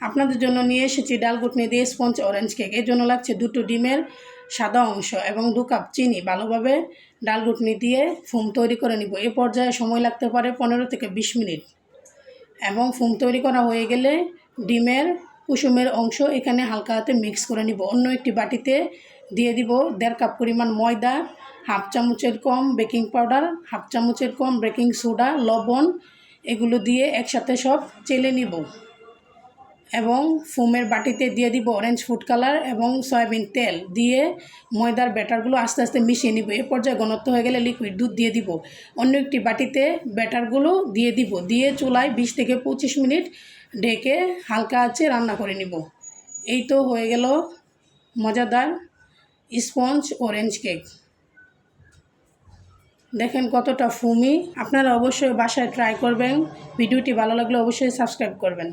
আপনাদের জন্য নিয়ে এসেছি ডাল ঘুটনি দিয়ে স্পঞ্জ অরেঞ্জ কেক এর জন্য লাগছে দুটো ডিমের সাদা অংশ এবং দু কাপ চিনি। ভালোভাবে ডাল ঘুটনি দিয়ে ফুম তৈরি করে নিব। এ পর্যায়ে সময় লাগতে পারে পনেরো থেকে বিশ মিনিট। এবং ফুম তৈরি করা হয়ে গেলে ডিমের কুসুমের অংশ এখানে হালকা হাতে মিক্স করে নিব। অন্য একটি বাটিতে দিয়ে দিব দেড় কাপ পরিমাণ ময়দা, হাফ চামচের কম বেকিং পাউডার, হাফ চামচের কম বেকিং সোডা, লবণ। এগুলো দিয়ে একসাথে সব চেলে নিব। এবং ফোমের বাটিতে দিয়ে দিব অরেঞ্জ ফুড কালার এবং সয়াবিন তেল। দিয়ে ময়দার ব্যাটারগুলো আস্তে আস্তে মিশিয়ে নিব। এ পর্যায়ে ঘনত্ব হয়ে গেলে লিকুইড দুধ দিয়ে দিব। অন্য একটি বাটিতে ব্যাটারগুলো দিয়ে দিব। দিয়ে চুলায় বিশ থেকে পঁচিশ মিনিট ঢেকে হালকা আছে রান্না করে নিব। এই তো হয়ে গেল মজাদার স্পঞ্জ অরেঞ্জ কেক দেখেন কতটা ফুমি আপনারা অবশ্যই বাসায় ট্রাই করবেন। ভিডিওটি ভালো লাগলে অবশ্যই সাবস্ক্রাইব করবেন।